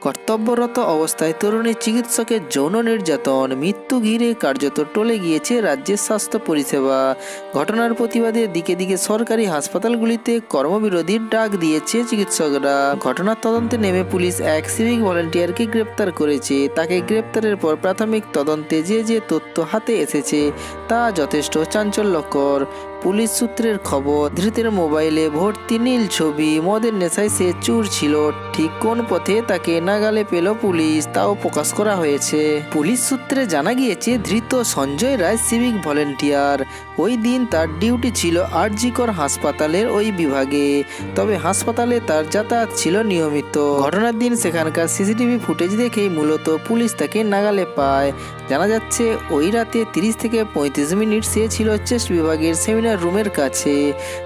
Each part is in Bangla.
কর্তব্যরত অবস্থায় তরুণী চিকিৎসকের যৌন নির্যাতন, মৃত্যু ঘিরে কার্যত টলে গিয়েছে রাজ্যের স্বাস্থ্য পরিষেবা। ঘটনার প্রতিবাদে দিকে দিকে সরকারি হাসপাতালগুলিতে কর্মবিরোধীর ডাক দিয়েছে চিকিৎসকরা। ঘটনার তদন্তে নেমে পুলিশ এক সিভিক ভলেন্টিয়ারকে গ্রেপ্তার করেছে। তাকে গ্রেপ্তারের পর প্রাথমিক তদন্তে যে যে তথ্য হাতে এসেছে তা যথেষ্ট চাঞ্চল্যকর। পুলিশ সূত্রের খবর, ধৃতের মোবাইলে ভর্তি নীল ছবি, মদের নেশায় সে চুর ছিল। ঠিক কোন পথে তাকে নাগালে পেল পুলিশ, তাও প্রকাশ করা হয়েছে। পুলিশ সূত্রে জানা গিয়েছে, ধৃত সঞ্জয় রায় সিভিক ভলেন্টিয়ার ওই দিন তার ডিউটি ছিল আরজিকর হাসপাতালের ওই বিভাগে। তবে হাসপাতালে তার যাতায়াত ছিল নিয়মিত। ঘটনার দিন সেখানকার সিসিটিভি ফুটেজ দেখেই মূলত পুলিশ তাকে নাগালে পায়। জানা যাচ্ছে, ওই রাতে তিরিশ থেকে পঁয়ত্রিশ মিনিট সে ছিল চেস্ট বিভাগের সেমিনার রুমের কাছে।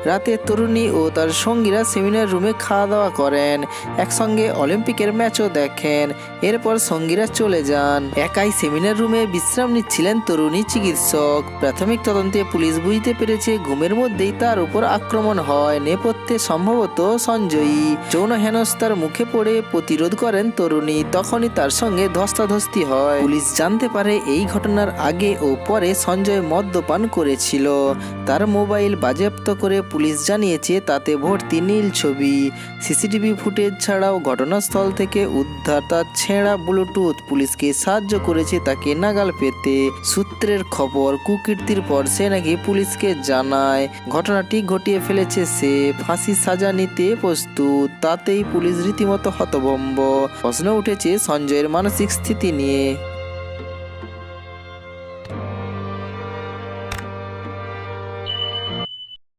রাতে তরুণী ও তার সঙ্গীরা সেমিনার রুমে খাওয়া দাওয়া করেন। একসঙ্গে অলিম্পিকের ম্যাচও দেখেন। এরপর সঙ্গীরা চলে যান। একাই সেমিনার রুমে বিশ্রাম নিচ্ছিলেন তরুণী চিকিৎসক। প্রাথমিক তদন্তে পুলিশ বুঝতে পেরেছে ঘুমের মধ্যেই তার উপর আক্রমণ হয়। নেপথ্যে সম্ভবত সঞ্জয়ী। যৌন হেনস্থার মুখে পড়ে প্রতিরোধ করেন তরুণী। তখনই তার সঙ্গে ধস্তাধস্তি হয়। পুলিশ জানতে পারে এই ঘটনার আগে ও পরে সঞ্জয় মদ্যপান করেছিল। তার মোবাইল বাজেয়াপ্ত করে পুলিশ জানিয়েছে, তাতে ভর্তি নীল ছবি। সিসিটিভি ফুটেজ ছাড়াও ঘটনাস্থল থেকে উদ্ধার তার ছেঁড়া ব্লুটুথ পুলিশকে সাহায্য করেছে তাকে নাগাল পেতে। সূত্রের খবর, কুকীর্তির পর সে নাকি পুলিশকে জানায়। ঘটনাটি ঘটিয়ে ফেলেছে সে। ফাঁসি সাজা নিতে প্রস্তুত, তাতেই পুলিশ রীতিমতো হতভম্ব। প্রশ্ন উঠেছে সঞ্জয়ের মানসিক স্থিতি নিয়ে।